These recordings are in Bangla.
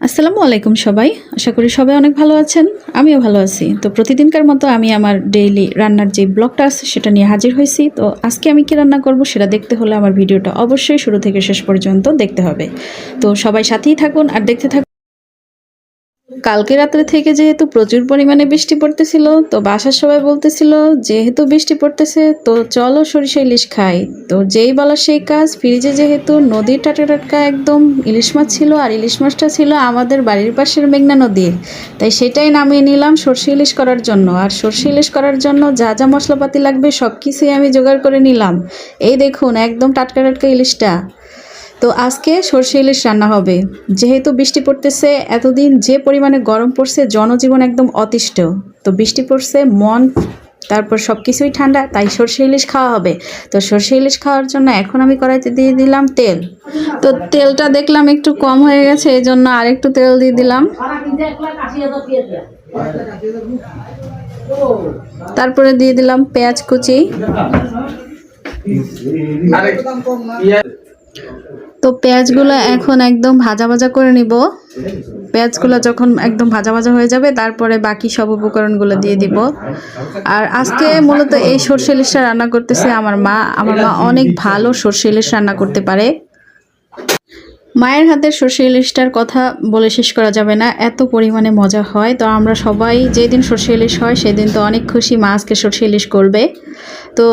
আসসালামু আলাইকুম সবাই। আশা করি সবাই অনেক ভালো আছেন। আমিও ভালো আছি। তো প্রতিদিনকার মতো আমি আমার ডেইলি রান্নার যে ব্লগটা আছে, সেটা নিয়ে হাজির হয়েছি। তো আজকে আমি কি রান্না করব, সেটা দেখতে হলে আমার ভিডিওটা অবশ্যই শুরু থেকে শেষ পর্যন্ত দেখতে হবে। তো সবাই সাথেই থাকুন আর দেখতে থাকুন। কালকে রাত্রে থেকে যেহেতু প্রচুর পরিমাণে বৃষ্টি পড়তেছিল, তো বাসার সবাই বলতেছিল, যেহেতু বৃষ্টি পড়তেছে, তো চলো সরিষা ইলিশ খাই। তো যেই বলা সেই কাজ, ফ্রিজে যেহেতু নদীর টাটকা টাটকা একদম ইলিশ মাছ ছিল, আর ইলিশ মাছটা ছিল আমাদের বাড়ির পাশের মেঘনা নদীর। তাই সেটাই নামিয়ে নিলাম সর্ষে ইলিশ করার জন্য। আর সর্ষে ইলিশ করার জন্য যা যা মশলাপাতি লাগবে সব কিছুই আমি জোগাড় করে নিলাম। এই দেখুন, একদম টাটকা টাটকা ইলিশটা। তো আজকে সর্ষে ইলিশ রান্না হবে। যেহেতু বৃষ্টি পড়তেছে, এতদিন যে পরিমাণে গরম পড়ছে, জনজীবন একদম অতিষ্ঠ। তো বৃষ্টি পড়ছে, মন, তারপর সব কিছুই ঠান্ডা, তাই সর্ষে ইলিশ খাওয়া হবে। তো সর্ষে ইলিশ খাওয়ার জন্য এখন আমি কড়াইতে দিয়ে দিলাম তেল। তো তেলটা দেখলাম একটু কম হয়ে গেছে এই জন্য আরেকটু তেল দিয়ে দিলাম। তারপরে দিয়ে দিলাম পেঁয়াজ কুচি। তো পেঁয়াজগুলো এখন একদম ভাজা ভাজা করে নিব। পেঁয়াজগুলো যখন একদম ভাজা ভাজা হয়ে যাবে, তারপরে বাকি সব উপকরণগুলো দিয়ে দিব। আর আজকে মূলত এই সর্ষে ইলিশটা রান্না করতেছে আমার মা। আমার মা অনেক ভালো সর্ষে ইলিশ রান্না করতে পারে। মায়ের হাতের সর্ষে ইলিশটার কথা বলে শেষ করা যাবে না। এত পরিমাণে মজা হয়। তো আমরা সবাই যেদিন সর্ষে ইলিশ হয়, সেদিন তো অনেক খুশি মা আজকে সর্ষে ইলিশ করবে। তো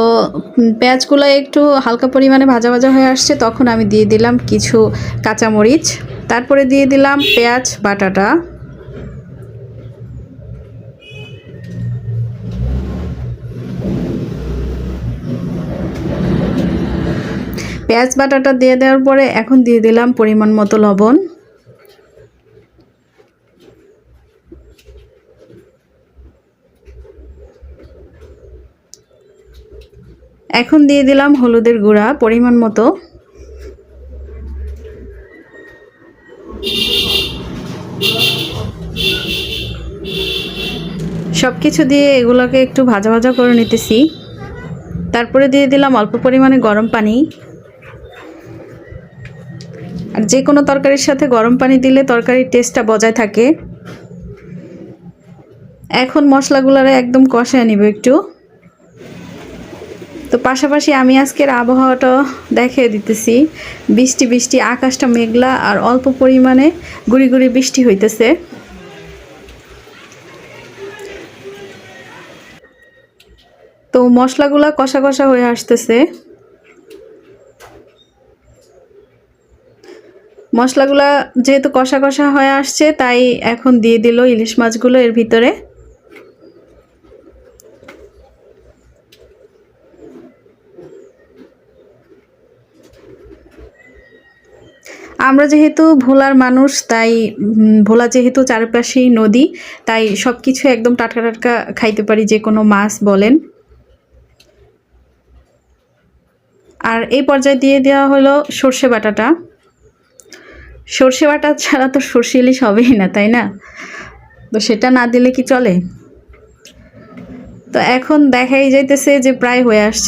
পেঁয়াজগুলো একটু হালকা পরিমাণে ভাজা ভাজা হয়ে আসছে, তখন আমি দিয়ে দিলাম কিছু কাঁচামরিচ। তারপরে দিয়ে দিলাম পেঁয়াজ, বাটাটা। পেঁয়াজ বাটাটা দিয়ে দেওয়ার পরে এখন দিয়ে দিলাম পরিমাণ মতো লবণ। এখন দিয়ে দিলাম হলুদের গুঁড়া পরিমাণ মতো। সব কিছু দিয়ে এগুলোকে একটু ভাজা ভাজা করে নিতেছি। তারপরে দিয়ে দিলাম অল্প পরিমাণে গরম পানি। আর যে কোনো তরকারির সাথে গরম পানি দিলে তরকারির টেস্টটা বজায় থাকে। এখন মশলাগুলোরে একদম কষায় নিব একটু। তো পাশাপাশি আমি আজকের আবহাওয়াটা দেখিয়ে দিতেছি। বৃষ্টি বৃষ্টি, আকাশটা মেঘলা আর অল্প পরিমাণে গুড়ি গুড়ি বৃষ্টি হইতেছে। তো মশলাগুলা কষা কষা হয়ে আসতেছে। মশলাগুলা যেহেতু কষা কষা হয়ে আসছে, তাই এখন দিয়ে দিল ইলিশ মাছগুলো এর ভিতরে। আমরা যেহেতু ভোলার মানুষ, তাই ভোলা যেহেতু চারপাশেই নদী, তাই সব কিছু একদম টাটকা টাটকা খাইতে পারি, যে কোনো মাছ বলেন। আর এই পর্যায়ে দিয়ে দেওয়া হলো সর্ষে বাটাটা। সর্ষে বাটা ছাড়া তো সর্ষে ইলিশ হবেই না, তাই না? তো সেটা না দিলে কি চলে? তো এখন দেখাই যাইতেছে যে প্রায় হয়ে আসছে।